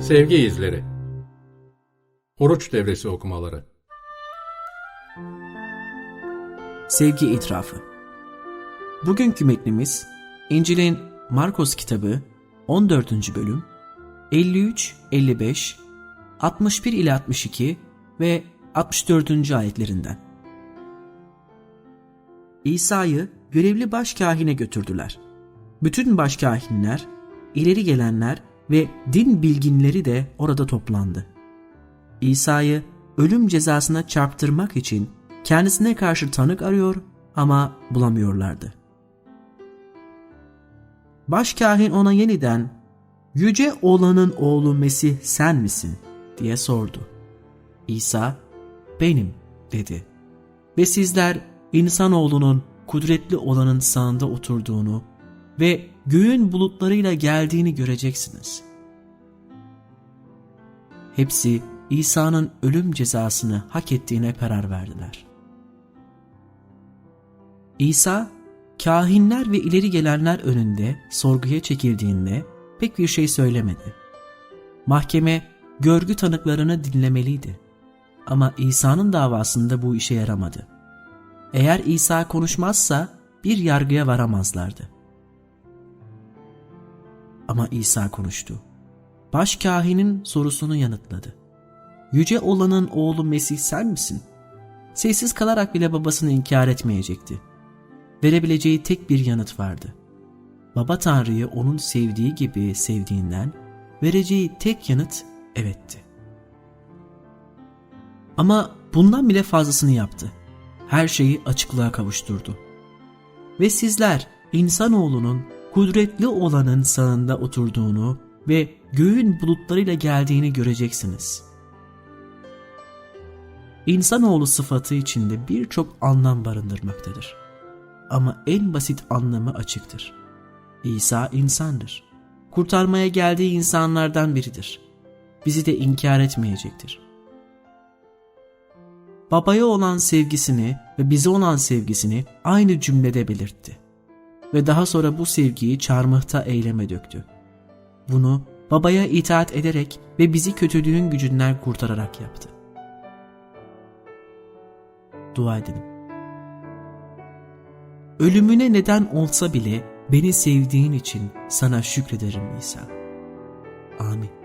Sevgi izleri. Oruç devresi okumaları. Sevgi itirafı. Bugünkü metnimiz İncil'in Markos kitabı 14. bölüm 53, 55, 61 ile 62 ve 64. ayetlerinden. İsa'yı görevli başkahine götürdüler. Bütün başkahinler, ileri gelenler ve din bilginleri de orada toplandı. İsa'yı ölüm cezasına çarptırmak için kendisine karşı tanık arıyor ama bulamıyorlardı. Başkahin ona yeniden Yüce olanın oğlu Mesih sen misin diye sordu. İsa benim dedi. Ve sizler insanoğlunun kudretli olanın sağında oturduğunu ve göğün bulutlarıyla geldiğini göreceksiniz. Hepsi İsa'nın ölüm cezasını hak ettiğine karar verdiler. İsa, kahinler ve ileri gelenler önünde sorguya çekildiğinde pek bir şey söylemedi. Mahkeme görgü tanıklarını dinlemeliydi. Ama İsa'nın davasında bu işe yaramadı. Eğer İsa konuşmazsa bir yargıya varamazlardı. Ama İsa konuştu. Başkahinin sorusunu yanıtladı. Yüce olanın oğlu Mesih sen misin? Sessiz kalarak bile babasını inkar etmeyecekti. Verebileceği tek bir yanıt vardı. Baba Tanrı'yı onun sevdiği gibi sevdiğinden vereceği tek yanıt evetti. Ama bundan bile fazlasını yaptı. Her şeyi açıklığa kavuşturdu. Ve sizler insanoğlunun kudretli olanın sağında oturduğunu ve göğün bulutlarıyla geldiğini göreceksiniz. İnsanoğlu sıfatı içinde birçok anlam barındırmaktadır. Ama en basit anlamı açıktır. İsa insandır. Kurtarmaya geldiği insanlardan biridir. Bizi de inkar etmeyecektir. Babaya olan sevgisini ve bize olan sevgisini aynı cümlede belirtti. Ve daha sonra bu sevgiyi çarmıhta eyleme döktü. Bunu babaya itaat ederek ve bizi kötülüğün gücünden kurtararak yaptı. Dua edelim. Ölümüne neden olsa bile beni sevdiğin için sana şükrederim İsa. Amin.